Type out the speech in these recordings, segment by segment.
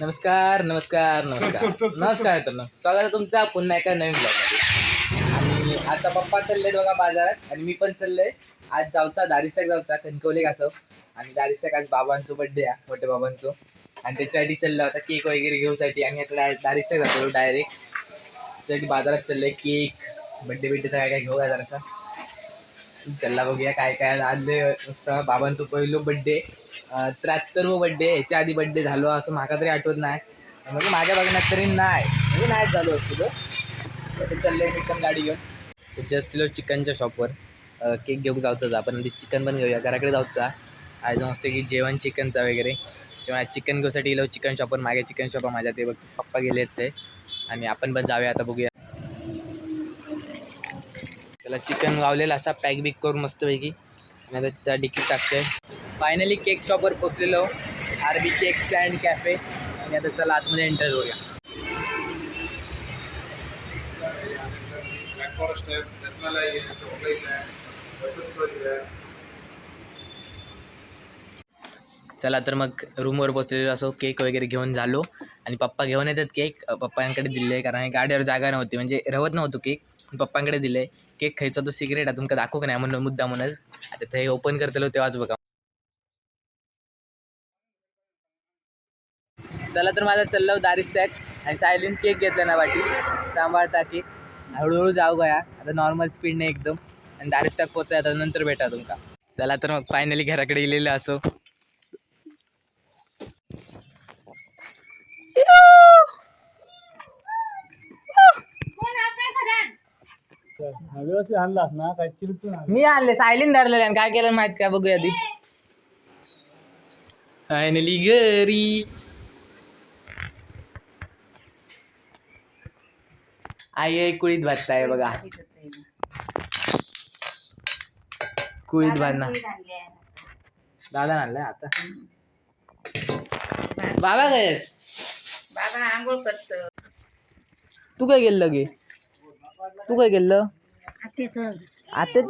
नमस्कार नमस्कार नमस्कार. नमस्कार तर स्वागत आहे तुमचा पुन्हा एका नवीन ब्लॉगमध्ये आणि आता पप्पा चाललेत बघा बाजारात आणि मी पण चाललोय. आज जाऊचा दारिस्ताक जाऊचा कणकवले कासव आणि दारिस्ताक आज बाबांचं बड्डे आहे मोठ्या बाबांचं. आणि त्याच्यासाठी चाललं होता केक वगैरे घेऊसाठी. आणि आता दारिस्ताक जातो डायरेक्ट त्यासाठी बाजारात चाललंय केक बड्डे बिड्डेचा काय काय घेऊ का जरासा चला बघूया काय काय आणले नुसतं बाबांचं पहिलं बड्डे व बड्डे ह्याच्या आधी बड्डे झालो असं माका तरी आठवत नाही. म्हणजे माझ्या बघण्यात तरी नाही. म्हणजे नाहीच झालो असतो तो. तर चाललंय मी पण गाडी घेऊन. जस्ट लो चिकनच्या शॉपवर केक घेऊन जाऊचं आपण आधी चिकन पण घेऊया. घराकडे जाऊचा. आज मस्त की जेवण चिकनचा वगैरे. तेव्हा चिकन घेऊसाठी गेलो चिकन शॉपवर मागे चिकन शॉप आहे माझ्या. ते बघ पप्पा गेले आहेत ते. आणि आपण पण जाऊया. आता बघूया. त्याला चिकन गावलेलं असा पॅक बिक करून मस्तपैकी. आणि आता त्या डिकीट टाकते फायनली केक शॉपवर पोचलेलो आरबी केक्स अँड कॅफे आणि आता चला आतमध्ये एंटर करूया. चला तर मग रूमवर पोचलेलो असो केक वगैरे घेऊन झालो. आणि पप्पा घेऊन येतात केक पप्पांकडे दिले कारण हे गाडीवर जागा नव्हती म्हणजे रवत नव्हतो केक पप्पांकडे दिले केक खायचा तो सिक्रेट आहे तुमका दाखवू का नाही? म्हणून मुद्दा म्हणूनच आता थंय ओपन करतलो तेव्हाच बघा. चला तर माझा चाललो दारी स्टॅक आणि सायलिन केक घेतला ना वाटी. सांभाळता केक हळूहळू जाऊ गया. आता नॉर्मल स्पीडने एकदम. आणि दारी स्टॅक पोचाय आता नंतर भेटा तुमका. चला तर मग फायनली घराकडे गेलेलं असो. व्यवस्थित आणलास ना काय. मी आणले सायलिन धरलेले आणि काय केलं माहीत काय बघूया आधी फायनली घरी. आई आई कुळीत भाजताय बघा. कुळीत भाजणार दादा आणलाय आता. बाबा काय? आहेत? बाबा आंघोळ करत. तू काय केलं लगे? तू काय केलं? आता तर. आता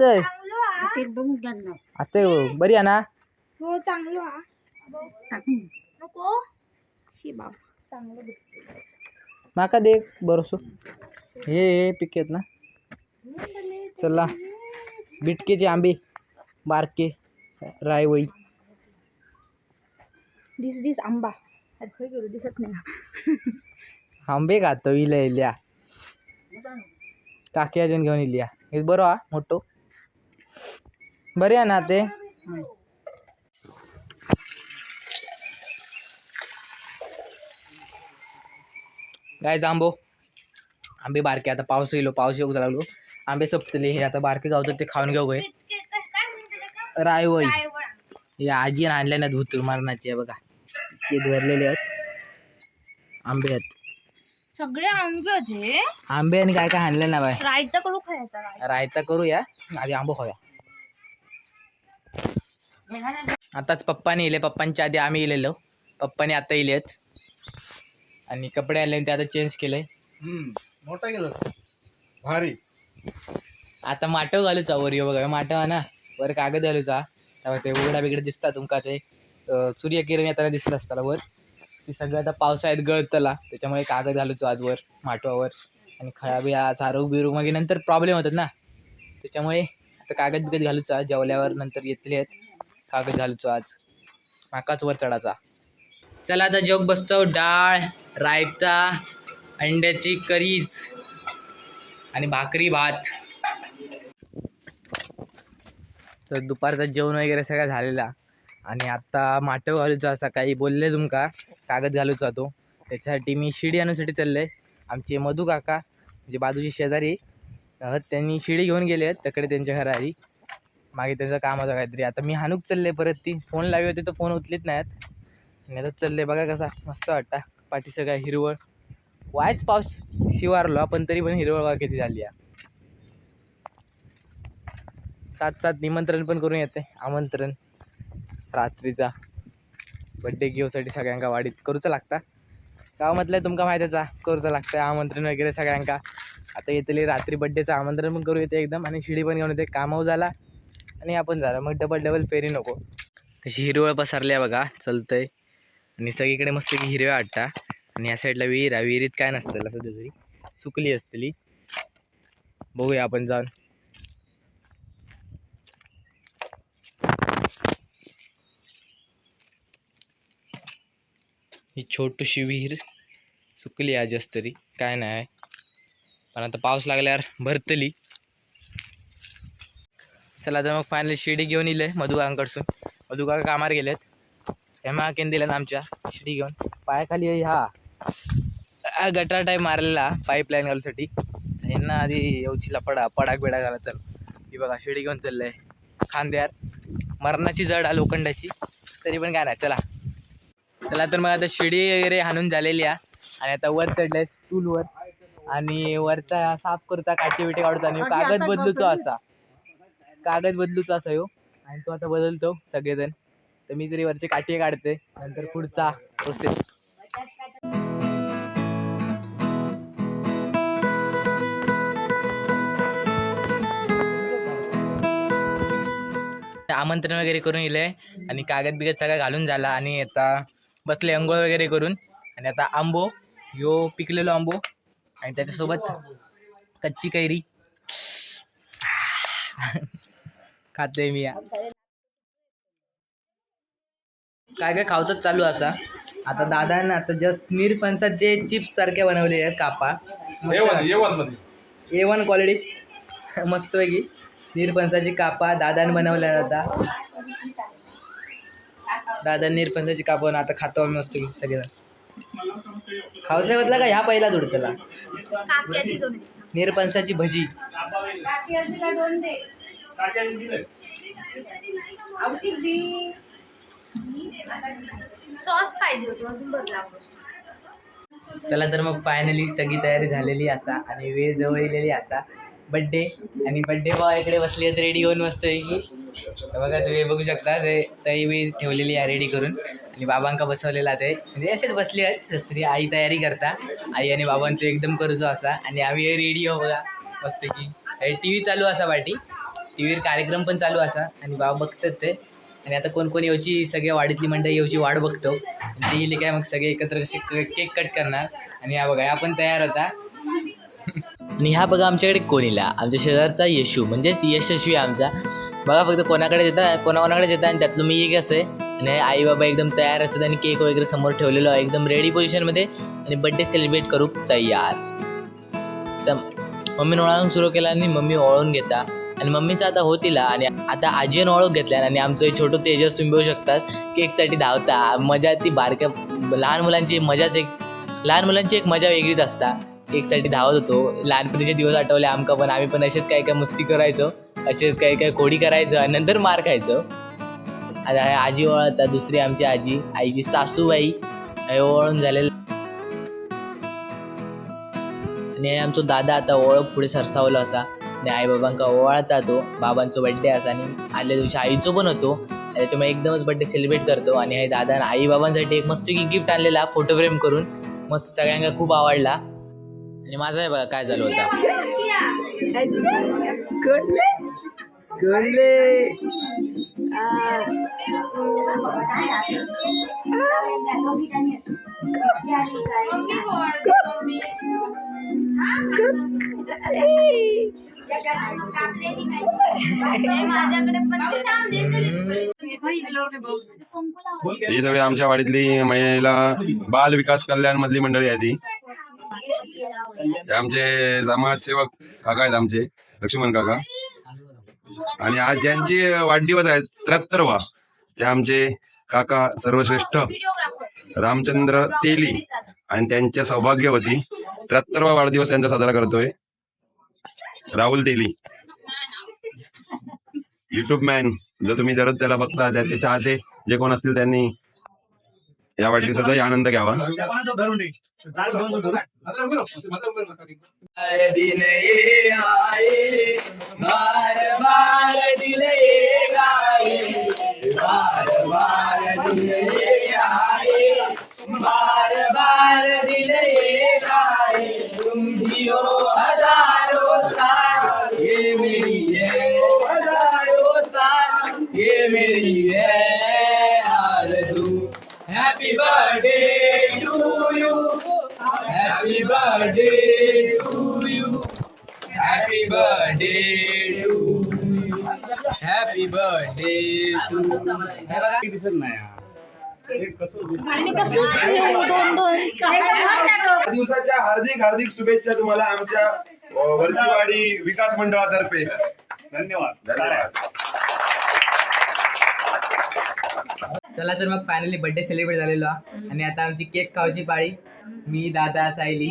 आता बघून जाणार आता बरी आहे ना? हो चांगलं हा नको. शी बाबा चांगलं माका दे बरोसो. हे हे पिक आहेत ना? चला. बिटकेचे आंबे बारके रायवळी. दिस दिस आंबा. गेलो दिसत नाही आंबे खातो इल्या इल्या. काकी अजून घेऊन इल्या. हे बरो हा मोठो. बरे आहे ना ते? काय जांबो आंबे बारके आता पाऊस येलो पाऊस येऊ लागलो. आंबे सपतले हे आता बारके गावतात ते खाऊन घेऊ गय रायवळी. हे आजी आणल्या ना धूत मारणाची बघा. हे धरलेले आहेत. आंबे आहेत. सगळे आंबे होते आंबे आणि काय काय आणले ना बाय? रायचा करू खायचा राय रायता करूया. आधी आंबो खाऊया. आताच पप्पाने इले पप्पांच्या आधी आम्ही इलेलो. पप्पाने आता इलेत. आणि कपडे आले ते आता चेंज हम्म, मोठा गेला भारी. आता माटव घालूचा वर. यो बघा माटव हा ना. वर कागद घालूचा तेव्हा ते उघडा बिघडा दिसता तुमका ते. अं, सूर्यकिरण येताना दिसत असताना वर. ते सगळं आता पावसाळ्यात गळतला. त्याच्यामुळे कागद घालूचो आजवर माटवावर आणि खळा बिळा सारूक बिरू मग नंतर प्रॉब्लेम होतात ना. त्याच्यामुळे आता कागद बिगद घालूचा जेवल्यावर नंतर येतले आहेत. कागद घालूचो आज. माकाच वर चढाचा. चला आता जोग बसतो. डाळ रायता अंड्याची करीज आणि भाकरी भात. तर दुपारचा जेवण वगैरे सगळं झालेला. आणि आता माटव घालूचा सकाळी बोलले तुमका कागद घालूचा तो. त्याच्यासाठी मी शिडी आणूसाठी चालले आमचे मधू काका म्हणजे बाजूची शेजारी हत त्यांनी शिडी घेऊन गेले आहेत तिकडे त्यांच्या घरारी मागे त्यांचं काम होतं काहीतरी. आता मी हानूक चालले परत ती. फोन लावी होती तर फोन उचलीत नाहीत. आणि आता चालले बघा कसा मस्त वाटता. पाठी सगळा हिरवळ. वायच पाऊस शिवारलो पण तरी पण हिरवळ बघा किती झाली आहे. सात सात निमंत्रण पण करून येते आमंत्रण. रात्रीचा. बड्डे घेऊसाठी सगळ्यांका वाडीत करूचं लागता? गावामधलं तुमका माहितीचा करूचं लागतं आमंत्रण वगैरे सगळ्यांका. आता येतली रात्री बड्डेचं आमंत्रण पण करू येते एकदम आणि शिडी पण घेऊन येते. कामावर झाला आणि आपण झालं. मग डबल डबल फेरी नको. तशी हिरवळ पसरली आहे बघा. चलतंय. आणि सगळीकडे मस्त की हिरव्या वाटता. आणि या साईडला विहीर आहे. विहिरीत काय नसतं सध्या तरी सुकली असतली. बघूया आपण जाऊन. ही छोटीशी विहीर सुकली आज तरी. काय नाही पण आता पाऊस लागल्यावर भरतली. चला तर मग फायनली शिडी घेऊन येईल मधुकांकडसून मधुका कामार गेलेत. हेमा केन दिल्यात आमच्या. शिडी घेऊन. पायाखाली हा. हा गटार टाईप मारलेला पाईपलाईन घालूसाठी यांना आधी येऊची पडा पडाक बिडा झाला तर. ही बघा शिडी घेऊन चाललंय. खांद्यार मरणाची जड आहे लोखंडाची. तरी पण काय नाही. चला. चला तर मग आता शिडी वगैरे हाणून झालेली आहे. आणि आता वर चढलंय स्टूलवर आणि वरचा साफ करता काठी बिटी काढतो आणि कागद बदलूचो असा. कागद बदलूचा असा ह्यो आणि तो आता बदलतो सगळेजण. तर मी तरी वरचे काठी काढते. नंतर पुढचा प्रोसेस आमंत्रण वगैरे करून येले आणि कागद बिगद सगळं घालून झाला. आणि आता बसले अंघोळ वगैरे करून. आणि आता आंबो ह्यो पिकलेलो आंबो आणि त्याच्यासोबत कच्ची कैरी. खाते मी या. काय काय खावचंच चालू असा आता. दादांना आता जस्ट निरपंसात जे चिप्स सारखे बनवले आहेत कापा. ए वन क्वालिटी मस्तपैकी निरपंसाची कापा दादाने बनवल्या आता. दादा निरपंसाची कापा बनवून आता खातो आम्ही मस्त सगळेजण. खावच्या बदला का ह्या पहिला दोन. दे. निरपंसाची भजी सॉस पाहिजे होतो अजून बदला चला तर मग फायनली सगळी तयारी झालेली असा आणि वेळ जवळ येलेली असा बड्डे आणि बड्डे बॉय इकडे बसली आहेत रेडी होऊन मस्त की. बघा तुम्ही बघू शकता ते तरी मी ठेवलेली आहे रेडी करून. आणि बाबांका बसवलेला ते. म्हणजे असेच बसली आहेत सस्त्री आई तयारी करता. आई आणि बाबांचं एकदम करूचो असा. आणि आम्ही रेडी हो बघा. मस्त की. टी व्ही चालू असा वाटी टी व्हीवर कार्यक्रम पण चालू असा. आणि बाबा बघतात ते. आणि आता कोण कोण येऊची सगळ्या वाडीतली मंडळी येऊची वाट बघतो. आणि ते येईल काय मग सगळे एकत्र केक कट करणार. आणि हा बघा आपण पण तयार होता. आणि हा बघा आमच्याकडे कोणीला आमच्या शेजारचा येशू म्हणजेच यशस्वी आमचा. बघा फक्त कोणाकडे येता कोणाकोणाकडे येता आणि त्यातलं मी एक असं आहे. आणि आई बाबा एकदम तयार असतात आणि केक वगैरे समोर ठेवलेलो आहे. एकदम रेडी पोझिशनमध्ये आणि बड्डे सेलिब्रेट करू तयार. तर मम्मीनं ओळखून सुरू केला आणि मम्मी ओळून घेता. आणि मम्मीचं आता होतीला आणि आता आजीनं ओळख घेतल्या आणि आमचं एक छोटं तेजस तुम्ही बघू शकतास. केकसाठी धावता. मजा ती बारक्या लहान मुलांची मजाच एक लहान मुलांची एक मजा वेगळीच असता. केकसाठी धावत होतो. लहानपणीचे दिवस आठवले आमका पण. आम्ही पण असेच काय काय मस्ती करायचो. असेच काही काय खोडी करायचो आणि नंतर मार खायचो. आता आजी ओळखता. दुसरी आमची आजी. आईची सासूबाई. हे ओळून झालेलं. आणि हे आमचो दादा आता ओळख पुढे सरसावलो असा. आणि आई बाबांका ओवाळता तो. बाबांचो बड्डे असा आणि आदल्या दिवशी आईचो पण होतो. त्याच्यामुळे एकदमच बड्डे सेलिब्रेट करतो. आणि हे दादा आई बाबांसाठी एक मस्त गिफ्ट आणलेला. फोटो फ्रेम करून. मस्त सगळ्यांना खूप आवडला. आणि माझा आहे बघा काय झालं होता. माझ्याकडे ही सगळी आमच्या वाडीतली महिला बाल विकास कल्याण मधली मंडळी आहे ती. ते आमचे समाजसेवक काका आहेत आमचे लक्ष्मण काका. आणि आज ज्यांचे वाढदिवस आहेत त्र्याहत्तरवा ते आमचे काका सर्वश्रेष्ठ रामचंद्र तेली आणि त्यांच्या सौभाग्यवती त्र्याहत्तरवा वाढदिवस त्यांचा साजरा करतोय. राहुल तेली. युट्यूब मॅन जर तुम्ही दररोज त्याला बघता त्याचे चाहते जे कोण असतील त्यांनी या वाढदिवसाचाही आनंद घ्यावा. बार बार दिले happy birthday to you happy birthday to happy birthday to बघा. दिसत नाही कसं दिसतं? आणि कसं दोन दोन. दिवसाच्या हार्दिक हार्दिक शुभेच्छा तुम्हाला आमच्या अ, वरचीवाडी विकास मंडळातर्फे. धन्यवाद. धन्यवाद. चला तर मग फायनली बर्थडे सेलिब्रेट झालेलो. आणि आता आमची केक खावायची पाळी. मी दादा सायली.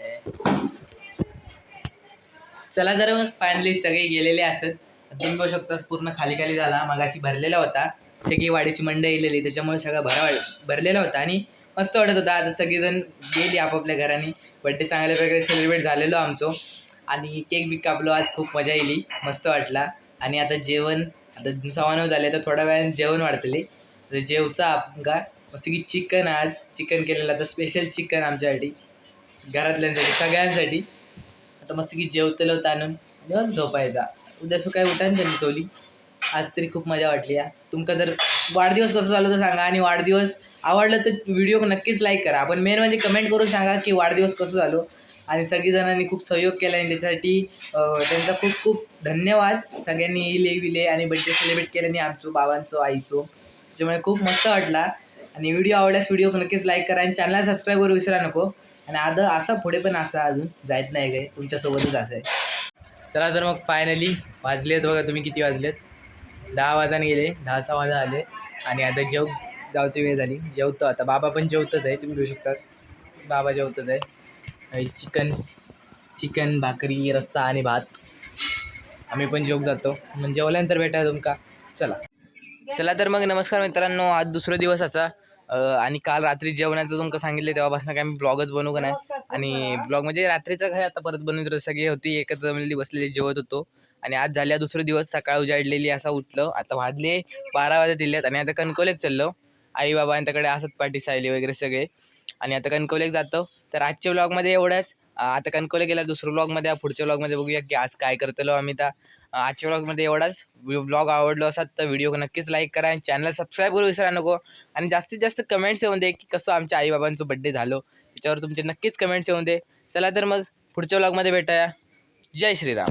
चला तर मग फायनली सगळे गेलेले असत. तुम्ही बघू शकतास पूर्ण खाली खाली झाला. मगाशी भरलेला होता. सगळी वाडीची मंडई येलेली त्याच्यामुळे सगळं भरा भरलेला होता आणि मस्त वाटत होता. आता सगळेजण गेली आपापल्या घराने. बड्डे चांगल्या प्रकारे सेलिब्रेट झालेलो आमचो. आणि केक बिक कापलो. आज खूप मजा येईल मस्त वाटला. आणि आता जेवण आता सवानव झाले. तर थोड्या वेळाने जेवण वाढतले तर जेवचा का मस्त की चिकन आज. चिकन केलेलं. आता स्पेशल चिकन आमच्यासाठी. घरातल्यांसाठी. सगळ्यांसाठी. तर मस्त की जेवतलं होतं आणून मग झोपायचा. उद्या सकाळी उठान त्यांनी चोली आज तरी खूप मजा वाटली या. तुमका जर वाढदिवस कसं झालं तर सांगा आणि वाढदिवस आवडलं तर व्हिडिओ नक्कीच लाईक करा. आपण मेन म्हणजे कमेंट करून सांगा की वाढदिवस कसं झालो. आणि सगळीजणांनी खूप सहयोग केला आणि त्याच्यासाठी त्यांचा खूप खूप धन्यवाद. सगळ्यांनी इले विले आणि बड्डे सेलिब्रेट केल्याने आमचो बाबांचो आईचो. त्याच्यामुळे खूप मस्त वाटला. आणि व्हिडिओ आवडल्यास व्हिडिओ नक्कीच लाईक करा आणि चॅनलला सबस्क्राईब करू विसरा नको. आणि आता असा पुढे पण असा अजून जायत नाही काय तुमच्यासोबतच असं आहे. चला तर मग फायनली वाजलेत बघा तुम्ही किती वाजलेत. दहा वाजाने गेले दहा सहा वाजा आले. आणि आता जेव जावची वेळ झाली. जेवतो आता. बाबा पण जेवतच आहे तुम्ही घेऊ शकतास. बाबा जेवतच आहे. चिकन चिकन भाकरी रस्सा आणि भात. आम्ही पण जेवक जातो. मग जेवल्यानंतर भेटा तुमका. चला. चला तर मग नमस्कार मित्रांनो. आज दुसरा दिवस असा. आणि काल रात्री जेवणाचं तुमकं सांगितलं तेव्हापासून काय मी ब्लॉगच बनवू का नाही? आणि ब्लॉग म्हणजे रात्रीचं काय आता परत बनवून सगळी होती एकत्र मिळली बसलेली जेवत होतो. आणि आज झाल्या दुसरा दिवस सकाळ उजाडलेली असा उठलो. आता वाजले बारा वाजत दिल्यात आणि आता कणकवलेक चाललो. आई बाबा यांच्याकडे असत पाठी सायली वगैरे सगळे. आणि आता कणकवलेक जातो. तर आजच्या ब्लॉगमध्ये एवढंच. आता कणकवले गेला दुसऱ्या ब्लॉगमध्ये पुढच्या ब्लॉगमध्ये बघूया की आज काय करतलो आम्ही तर आजच्या ब्लॉगमध्ये एवढाच. ब्लॉग आवडलो असत तर व्हिडिओ नक्कीच लाईक करा आणि चॅनल सबस्क्राईब करू विसरा नको. आणि जास्तीत जास्त कमेंट्स येऊन दे की कसं आमच्या आईबाबांचं बड्डे झालो. त्याच्यावर तुमचे नक्कीच कमेंट्स येऊन दे. चला तर मग पुढच्या ब्लॉगमध्ये भेटूया. जय श्रीराम.